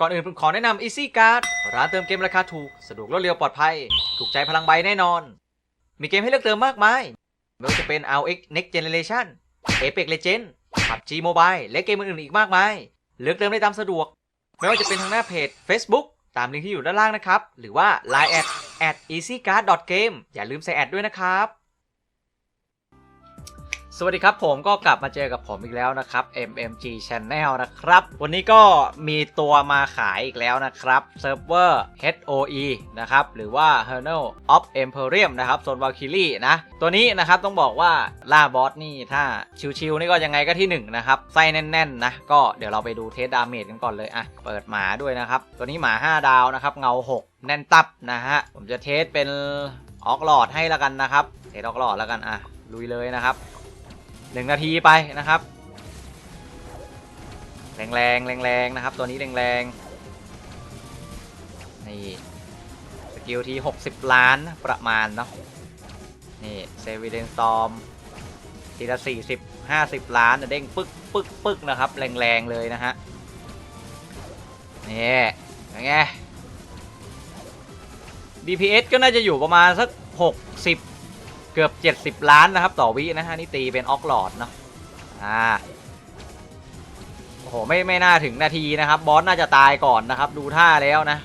ก่อนอื่นผมขอแนะนำ Easy Card ร้านเติมเกมราคาถูก สะดวกรวดเร็วปลอดภัย ถูกใจพลังใบแน่นอน มีเกมให้เลือกเติมมากมายไม่ว่าจะเป็น RX Next Generation Apex Legends PUBG Mobile และเกมอื่นๆอีกมากมาย เลือกเติมได้ตามสะดวก ไม่ว่าจะเป็นทางหน้าเพจ Facebook ตามลิงก์ที่อยู่ด้านล่างนะครับ หรือว่า Line at at easycard.game อย่าลืมใส่แอดด้วยนะครับ สวัสดีครับผมก็กลับมาเจอกับผมอีกแล้วนะครับ MMG Channel นะครับ วันนี้ก็มีตัวมาขายอีกแล้วนะครับเซิร์ฟเวอร์ HOE นะครับ หรือว่า h e r n e l of Emporium นะครับโซน Valkyrie นะ ตัวนี้นะครับต้องบอกว่าล่าบอสนี่ถ้าชิวๆนี่ก็ยังไงก็ที่ 1 นะครับ ไส้แน่นๆนะ ก็เดี๋ยวเราไปดูเทสดาเมจกันก่อนเลยอะเปิดหมาด้วยนะครับ ตัวนี้หมา 5 ดาวนะครับ เงา 6 แน่นตับนะฮะผมจะเทสเป็นออกหลอดให้ล้วกันนะครับเทสออกหลอดล้วกันอะลุยเลยนะครับ หนึ่งนาทีไปนะครับ แรงแรงแรงแรงนะครับ ตัวนี้แรงแรงนี่สกิลที60 ล้านประมาณเนาะนี่เซวิเดนสตอมทีละ40 50 ล้านเด้งปึ๊กปึ๊กปึ๊กนะครับแรงแรงๆเลยนะฮะนี่ยังไง DPS ก็น่าจะอยู่ประมาณสัก 60 เกือบ 70 ล้านนะครับ ต่อวินะฮะนี่ตีเป็นออกหลอดเนาะอ่าโอ้โหไม่ไม่น่าถึงนาทีนะครับ บอสน่าจะตายก่อนนะครับ ดูท่าแล้วนะ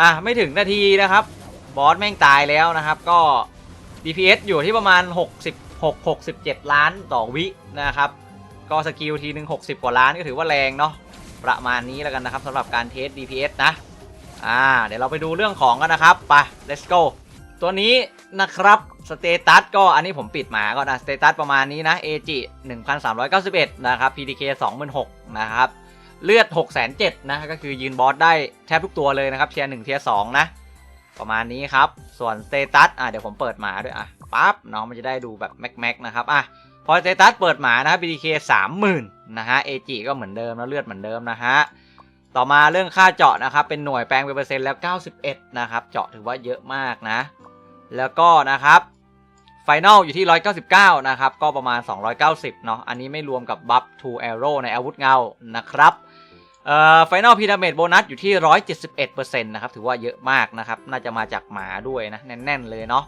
อะไม่ถึงนาทีนะครับ บอสแม่งตายแล้วนะครับ ก็ DPS อยู่ที่ประมาณ 66 67 ล้านต่อวินะครับ ก็สกิลทีหนึ่ง60 กว่าล้านก็ถือว่าแรงเนาะประมาณนี้แล้วกันนะครับสำหรับการเทส DPS นะ อ่า เดี๋ยวเราไปดูเรื่องของกันนะครับ ไป let's go ตัวนี้นะครับสเตตัสก็อันนี้ผมปิดหมาก็นะสเตตัสประมาณนี้นะ AG 1391 นะครับ PDK 26,000นะครับ เลือด 607นะก็คือยืนบอสได้แทบทุกตัวเลยนะครับเทียร์1เทียร์2นะ ประมาณนี้ครับ ส่วนสเตตัสอะเดี๋ยวผมเปิดหมาด้วยอะปั๊บน้องมันจะได้ดูแบบแม็กแม็กนะครับอะพอสเตตัสเปิดหมานะครับ PDK 30,000นะฮะ AG ก็เหมือนเดิมแล้วเลือดเหมือนเดิมนะฮะต่อมาเรื่องค่าเจาะนะครับเป็นหน่วยแปลงเป็นเปอร์เซ็นต์แล้ว 91 นะครับ เจาะถือว่าเยอะมากนะ แล้วก็นะครับไฟนอลอยู่ที่ 199 นะครับ ก็ประมาณ 290 เนาะอันนี้ไม่รวมกับบัฟ to arrow ในอาวุธเงานะครับเอ่อไฟนอลพีดาเมจโบนัสอยู่ที่ 171%นะครับถือว่าเยอะมากนะครับ น่าจะมาจากหมาด้วยนะ แน่น ๆ เลยเนาะ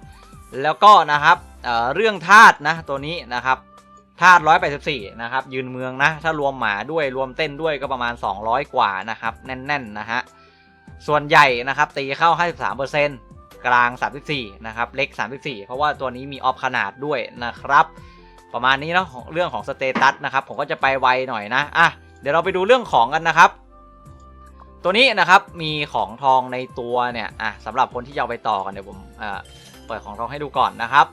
แล้วก็นะครับเอ่อเรื่องธาตุนะตัวนี้นะครับธาตุ184 นะครับ ยืนเมืองนะ ถ้ารวมหมาด้วยรวมเต้นด้วยก็ประมาณ 200 กว่านะครับ แน่น ๆ นะฮะส่วนใหญ่นะครับตีเข้า 53% กลาง 34 นะครับ เล็ก 34 เพราะว่าตัวนี้มีออฟขนาดด้วยนะครับ ประมาณนี้เนาะเรื่องของสเตตัสนะครับ ผมก็จะไปไวหน่อยนะอะเดี๋ยวเราไปดูเรื่องของกันนะครับ ตัวนี้นะครับมีของทองในตัวเนี่ยอะสำหรับคนที่จะไปต่อกันเดี๋ยวผมเอ่อเปิดของทองให้ดูก่อนนะครับ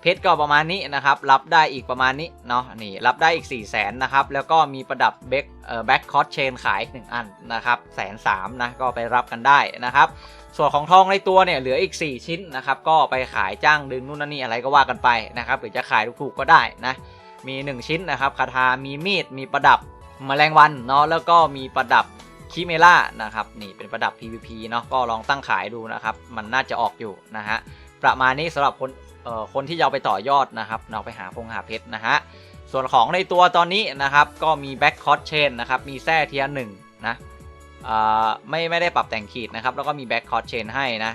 เพชรก็ประมาณนี้นะครับ รับได้อีกประมาณนี้เนาะนี่รับได้อีก 4 0 0แสนนะครับ แล้วก็มีประดับเบคเอ่อแบ็คคอร์เชนขายอีก1อันนะครับแสนสามนะก็ไปรับกันได้นะครับ ส่วนของทองในตัวเนี่ยเหลืออีก 4 ชิ้นนะครับก็ไปขายจ้างดึงนู่นนั่นนี่อะไรก็ว่ากันไปนะครับหรือจะขายถูกๆก็ได้นะมี 1 ชิ้นนะครับคาถามีมีดมีประดับแมลงวันเนาะแล้วก็มีประดับคิเมล่านะครับนี่เป็นประดับ PVP เนาะก็ลองตั้งขายดูนะครับมันน่าจะออกอยู่นะฮะประมาณนี้สำหรับคนเอ่อคนที่จะเอาไปต่อยอดนะครับเราไปหาพงหาเพชรนะฮะส่วนของในตัวตอนนี้นะครับก็มีแบ็คคอ t เชนนะครับมีแท่เทียร์หนึ่งนะ ไม่ไม่ได้ปรับแต่งขีดนะครับ แล้วก็มีแบ็คคอ t เชนให้นะ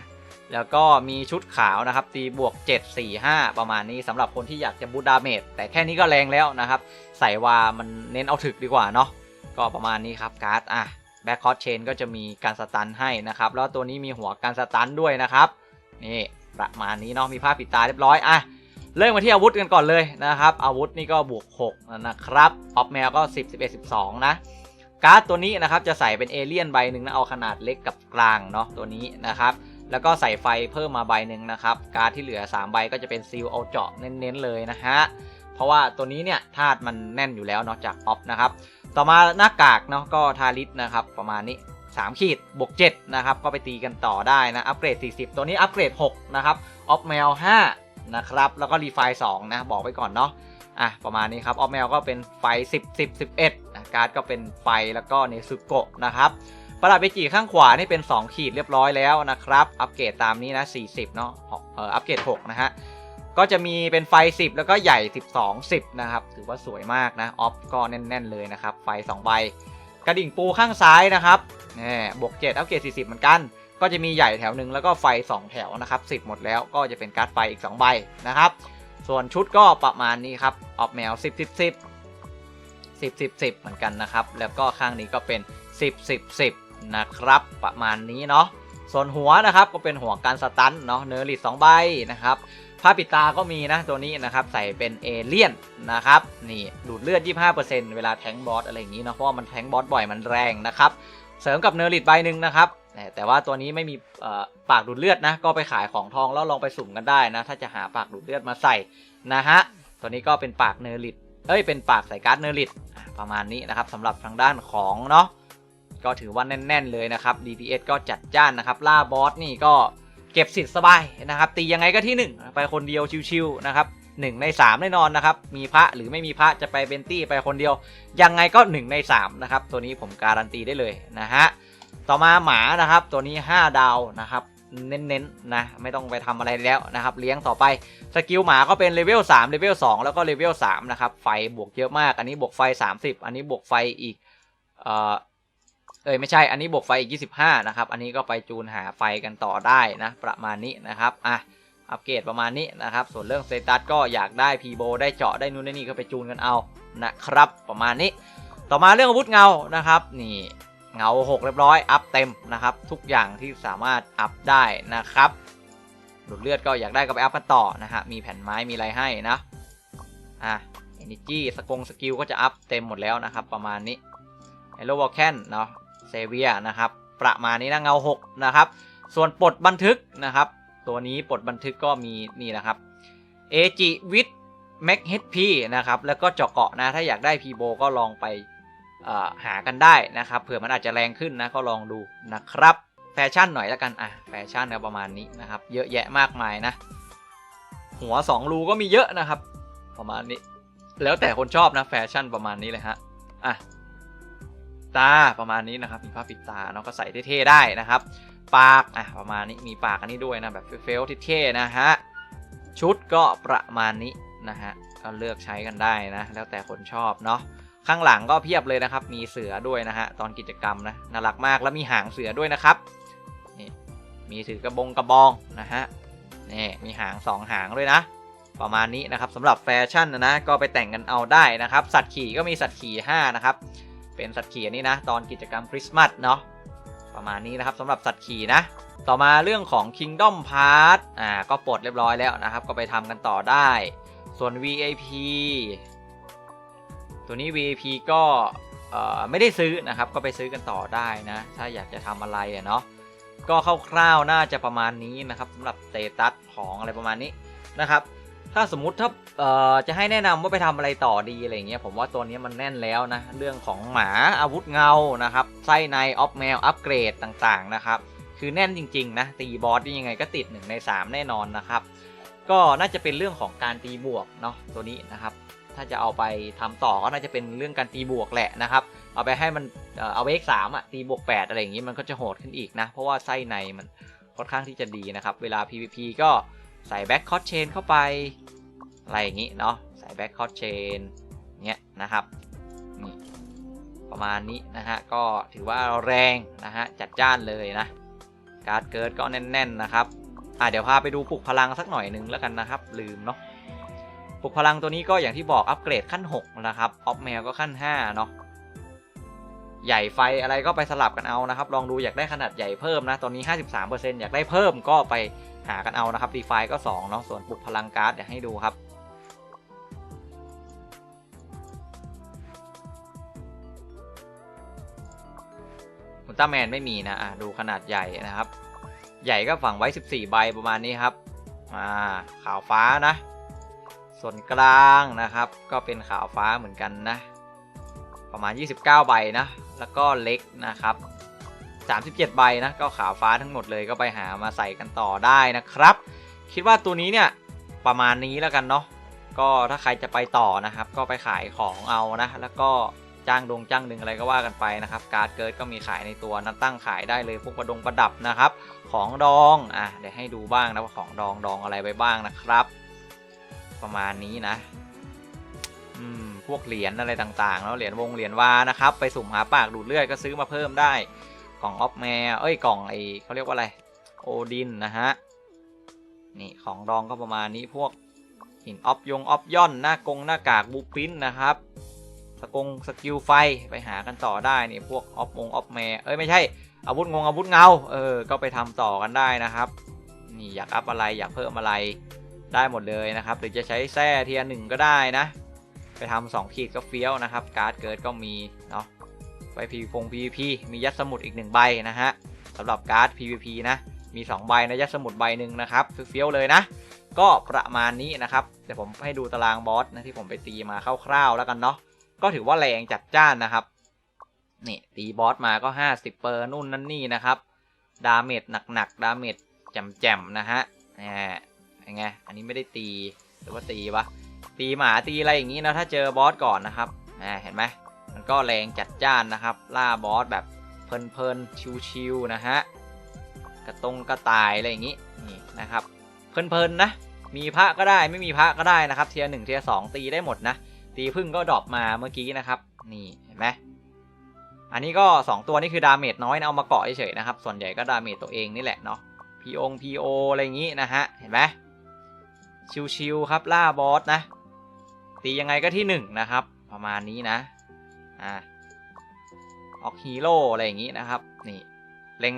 แล้วก็มีชุดขาวนะครับตีบวก 7 4 5 ประมาณนี้สำหรับคนที่อยากจะบูดาเมจแต่แค่นี้ก็แรงแล้วนะครับ ใส่วามันเน้นเอาถึกดีกว่าเนาะก็ประมาณนี้ครับการ์ดอะแบ็คคอ t เชนก็จะมีการสตันให้นะครับ แล้วตัวนี้มีหัวการสตันด้วยนะครับนี่ประมาณนี้เนาะมีผ้าปิดตาเรียบร้อยอะเริ่มมาที่อาวุธกันก่อนเลยนะครับ อาวุธนี่ก็บวก6นะครับออฟแมวก็ 10 11 12 นะ การ์ดตัวนี้นะครับจะใส่เป็นเอเลี่ยนใบหนึ่งนะเอาขนาดเล็กกับกลางเนาะตัวนี้นะครับแล้วก็ใส่ไฟเพิ่มมาใบหนึ่งนะครับการ์ดที่เหลือ 3 ใบก็จะเป็นซีลเอาเจาะเน้นๆเลยนะฮะเพราะว่าตัวนี้เนี่ยธาตุมันแน่นอยู่แล้วเนาะจากออฟนะครับต่อมาหน้ากากเนาะก็ทาริสนะครับประมาณนี้3ขีดบวก7นะครับก็ไปตีกันต่อได้นะอัปเกรด 40 ตัวนี้อัปเกรด6นะครับออฟแมว5นะครับแล้วก็รีไฟ2นะบอกไว้ก่อนเนาะอะประมาณนี้ครับออฟแมวก็เป็นไฟ 10 10 11 การ์ดก็เป็นไฟแล้วก็เนซุโกะนะครับประดับเบจิข้างขวานี่เป็น 2 ขีดเรียบร้อยแล้วนะครับ อัปเกรดตามนี้นะ 40 เนาะเอ่ออัปเกรด 6 นะฮะ ก็จะมีเป็นไฟ 10 แล้วก็ใหญ่ 12 10 นะครับ ถือว่าสวยมากนะ ออฟก็แน่น ๆ เลยนะครับ ไฟ 2 ใบ กระดิ่งปูข้างซ้ายนะครับนี่บวก 7 อัปเกรด 40 เหมือนกัน ก็จะมีใหญ่แถวหนึ่งแล้วก็ไฟ 2 แถวนะครับ 10 หมดแล้วก็จะเป็นการ์ดไฟอีก 2 ใบนะครับ ส่วนชุดก็ประมาณนี้ครับ ออกแมว 10 10 10 10 10 10 เหมือนกันนะครับ แล้วก็ข้างนี้ก็เป็น 10 10 10 นะครับ ประมาณนี้เนาะ ส่วนหัวนะครับก็เป็นหัวการสตันเนาะ เนอร์ลิต2ใบนะครับผ้าปิดตาก็มีนะตัวนี้นะครับใส่เป็นเอเลี่ยนนะครับนี่ดูดเลือด 25%เวลาแทงบอสอะไรอย่างนี้เนาะเพราะว่ามันแทงบอสบ่อยมันแรงนะครับเสริมกับเนอร์ลิตใบหนึ่งนะครับแต่ว่าตัวนี้ไม่มีปากดูดเลือดนะก็ไปขายของทองแล้วลองไปสุ่มกันได้นะถ้าจะหาปากดูดเลือดมาใส่นะฮะตัวนี้ก็เป็นปากเนอร์ลิต เอ้ยเป็นปากใส่การ์ดเนอร์ลิตประมาณนี้นะครับสำหรับทางด้านของเนาะก็ถือว่าแน่น ๆ เลยนะครับ DPS ก็จัดจ้านนะครับ ล่าบอสนี่ก็เก็บสิทธิ์สบายนะครับ ตียังไงก็ที่ 1 ไปคนเดียวชิวๆนะครับ1ใน3แน่นอนนะครับ มีพระหรือไม่มีพระจะไปเบนตี้ไปคนเดียว ยังไงก็ 1 ใน3นะครับตัวนี้ผมการันตีได้เลยนะฮะต่อมาหมานะครับตัวนี้ 5 ดาวนะครับ เน้นๆนะไม่ต้องไปทำอะไรแล้วนะครับ เลี้ยงต่อไปสกิลหมาก็เป็นเลเวล3เลเวล2แล้วก็เลเวล3นะครับไฟบวกเยอะมาก อันนี้บวกไฟ 30 อันนี้บวกไฟอีกเออเอ้ยไม่ใช่ อันนี้บวกไฟอีก 25 นะครับ อันนี้ก็ไปจูนหาไฟกันต่อได้นะ ประมาณนี้นะครับ อะ อัปเกรดประมาณนี้นะครับ ส่วนเรื่องสเตตัสก็อยากได้พีโบได้เจาะได้นู่นได้นี่ก็ไปจูนกันเอานะครับ ประมาณนี้ ต่อมาเรื่องอาวุธเงานะครับ นี่ เงา 6 เรียบร้อย อัพเต็มนะครับ ทุกอย่างที่สามารถอัพได้นะครับดูดเลือดก็อยากได้ก็ไปอัพกันต่อนะฮะ มีแผ่นไม้มีอะไรให้นะ อะ energy สกงสกิลก็จะอัพเต็มหมดแล้วนะครับ ประมาณนี้ Hello v o l c a n เนาะเซเวียนะครับ ประมาณนี้นะเงา 6 นะครับ ส่วนปลดบันทึกนะครับ ตัวนี้ปลดบันทึกก็มีนี่นะครับเอจิวิทแม็กเฮดพีนะครับ แล้วก็เจาะเกาะนะ ถ้าอยากได้พีโบก็ลองไป หากันได้นะครับ เผื่อมันอาจจะแรงขึ้นนะก็ลองดูนะครับแฟชั่นหน่อยแล้วกันอะแฟชั่นก็ประมาณนี้นะครับ เยอะแยะมากมายนะ หัว 2 รูก็มีเยอะนะครับ ประมาณนี้ แล้วแต่คนชอบนะแฟชั่นประมาณนี้เลยฮะอะตาประมาณนี้นะครับมีผ้าปิดตาเนาะก็ใส่เท่ๆได้นะครับ ปากอะประมาณนี้มีปากอันนี้ด้วยนะแบบเฟลเท่ๆนะฮะชุดก็ประมาณนี้นะฮะก็เลือกใช้กันได้นะ แล้วแต่คนชอบเนาะ ข้างหลังก็เพียบเลยนะครับ มีเสือด้วยนะฮะตอนกิจกรรมนะน่ารักมากแล้วมีหางเสือด้วยนะครับนี่มีถือกระบงกระบองนะฮะนี่มีหางสองหางด้วยนะ ประมาณนี้นะครับสำหรับแฟชั่นนะนะก็ไปแต่งกันเอาได้นะครับ สัตว์ขี่ก็มีสัตว์ขี่5นะครับเป็นสัตว์ขี่นี้นะตอนกิจกรรมคริสต์มาสเนาะประมาณนี้นะครับสำหรับสัตว์ขี่นะ ต่อมาเรื่องของ Kingdom Pass อ่าก็ปลดเรียบร้อยแล้วนะครับ ก็ไปทำกันต่อได้ ส่วน VIP ตัวนี้ VIP ก็ไม่ได้ซื้อนะครับ ก็ไปซื้อกันต่อได้นะ ถ้าอยากจะทำอะไรเนาะก็คร่าวๆน่าจะประมาณนี้นะครับสำหรับเตตัสของอะไรประมาณนี้นะครับ ถ้าสมมุติถ้าจะให้แนะนำว่าไปทำอะไรต่อดีอะไรเงี้ยผมว่าตัวนี้มันแน่นแล้วนะเรื่องของหมาอาวุธเงานะครับไส้ในออฟแมวอัปเกรดต่างๆนะครับคือแน่นจริงๆนะตีบอสยังไงก็ติด1ใน3 แน่นอนนะครับ ก็น่าจะเป็นเรื่องของการตีบวกเนาะตัวนี้นะครับ ถ้าจะเอาไปทำต่อก็น่าจะเป็นเรื่องการตีบวกแหละนะครับ เอาไปให้มันเอาเวกสามอะตีบวก8อะไรอย่างนี้มันก็จะโหดขึ้นอีกนะ เพราะว่าไส้ในมันค่อนข้างที่จะดีนะครับ เวลา PVP ก็ใส่แบ็คคอร์เชนเข้าไปอะไรอย่างนี้เนาะใส่แบ็คคอร์เชนเนี้ยนะครับนี่ประมาณนี้นะฮะก็ถือว่าแรงนะฮะจัดจ้านเลยนะ การ์ดเกิดก็แน่น ๆนะครับอะเดี๋ยวพาไปดูปลุกพลังสักหน่อยหนึ่งแล้วกันนะครับ ลืมเนาะ ปลุกพลังตัวนี้ก็อย่างที่บอกอัปเกรดขั้น 6 นะครับ ออฟแมวก็ขั้น 5 เนาะใหญ่ไฟอะไรก็ไปสลับกันเอานะครับ ลองดูอยากได้ขนาดใหญ่เพิ่มนะ ตอนนี้ 53%อยากได้เพิ่มก็ไปหากันเอานะครับดีไฟก็2เนาะส่วนปลุกพลังการ์ดเดี๋ยวให้ดูครับอุลตร้าแมนไม่มีนะอะดูขนาดใหญ่นะครับ ใหญ่ก็ฝังไว้ 14 ใบประมาณนี้ครับ อ่าขาวฟ้านะ ส่วนกลางนะครับก็เป็นขาวฟ้าเหมือนกันนะ ประมาณ 29 ใบนะ แล้วก็เล็กนะครับ 37 ใบนะก็ขาวฟ้าทั้งหมดเลยก็ไปหามาใส่กันต่อได้นะครับ คิดว่าตัวนี้เนี่ยประมาณนี้แล้วกันเนาะก็ถ้าใครจะไปต่อนะครับ ก็ไปขายของเอานะ แล้วก็จ้างดงจ้างดึงอะไรก็ว่ากันไปนะครับ การ์ดเกิร์ดก็มีขายในตัวนั้นตั้งขายได้เลยพวกประดงประดับนะครับ ของดองอะเดี๋ยวให้ดูบ้างนะว่าของดองดองอะไรไปบ้างนะครับ ประมาณนี้นะ อืม พวกเหรียญอะไรต่างๆแล้วเหรียญวงเหรียญวานะครับ ไปสุ่มหาปากดูดเลือดก็ซื้อมาเพิ่มได้ กล่องออฟแมร์เอ้ยกล่องไอเขาเรียกว่าอะไร โอดินนะฮะ นี่ของดองก็ประมาณนี้พวกหินออฟยงออฟย่อนหน้ากงหน้ากากบูปินนะครับสกงสกิลไฟไปหากันต่อได้นี่พวกออฟมงออฟแมร์เอ้ยไม่ใช่อาวุธงงอาวุธเงาเออก็ไปทำต่อกันได้นะครับ นี่อยากอัพอะไรอยากเพิ่มอะไร ได้หมดเลยนะครับหรือจะใช้แส้เทียร์หนึ่งก็ได้นะ ไปทำสองขีดก็เฟี้ยวนะครับ การ์ดเกิดก็มีเนาะไป PVP พง PVP มียัดสมุดอีกหนึ่งใบนะฮะสำหรับการ์ด PVP นะมี 2 ใบนะยัดสมุดใบหนึ่งนะครับเฟี้ยวเลยนะ ก็ประมาณนี้นะครับเดี๋ยวผมให้ดูตารางบอสนะที่ผมไปตีมาคร่าวๆแล้วกันเนาะก็ถือว่าแรงจัดจ้านนะครับนี่ตีบอสมาก็ 50 เปอร์นู่นนั่นนี่นะครับ ดาเมจหนักๆ ดาเมจแจ่มๆ นะฮะแหม ยังไง อันนี้ไม่ได้ตี หรือว่าตีปะตีหมาตีอะไรอย่างนี้นะ ถ้าเจอบอสก่อนนะครับเห็นไหม มันก็แรงจัดจ้านนะครับ ล่าบอสแบบเพลินๆ ชิวๆ นะฮะ กระตรงกระต่ายอะไรอย่างนี้นี่นะครับ เพลินๆ นะ มีพระก็ได้ไม่มีพระก็ได้นะครับ เทียร์หนึ่งเทียร์สองตีได้หมดนะ ตีพึ่งก็ดรอปมาเมื่อกี้นะครับ นี่เห็นไหมอันนี้ก็ 2 ตัวนี่คือดาเมจน้อยนะเอามาเกาะเฉยๆนะครับ ส่วนใหญ่ก็ดาเมจตัวเองนี่แหละเนาะพีองพีโออะไรอย่างนี้นะฮะ เห็นไหม ชิวๆครับล่าบอสนะ ตียังไงก็ที่1นะครับ ประมาณนี้นะอ่าออกฮีโร่อะไรอย่างนี้นะครับ นี่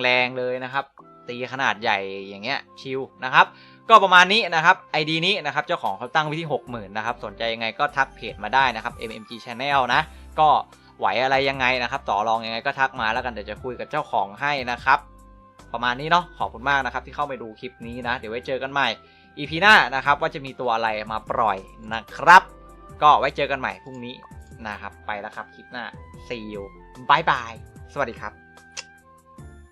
แรงๆเลยนะครับ ตีขนาดใหญ่อย่างเงี้ยชิลนะครับ ก็ประมาณนี้นะครับ ID นี้นะครับเจ้าของเขาตั้งไว้ที่ 60,000นะครับ สนใจยังไงก็ทักเพจมาได้นะครับ MMG Channel นะ ก็ไหวอะไรยังไงนะครับ ต่อรองยังไงก็ทักมาแล้วกันเดี๋ยวจะคุยกับเจ้าของให้นะครับ ประมาณนี้เนาะขอบคุณมากนะครับที่เข้าไปดูคลิปนี้นะ เดี๋ยวไว้เจอกันใหม่ EP หน้านะครับว่าจะมีตัวอะไรมาปล่อยนะครับ ก็ไว้เจอกันใหม่พรุ่งนี้นะครับ ไปแล้วครับคลิปหน้า see you bye bye สวัสดีครับ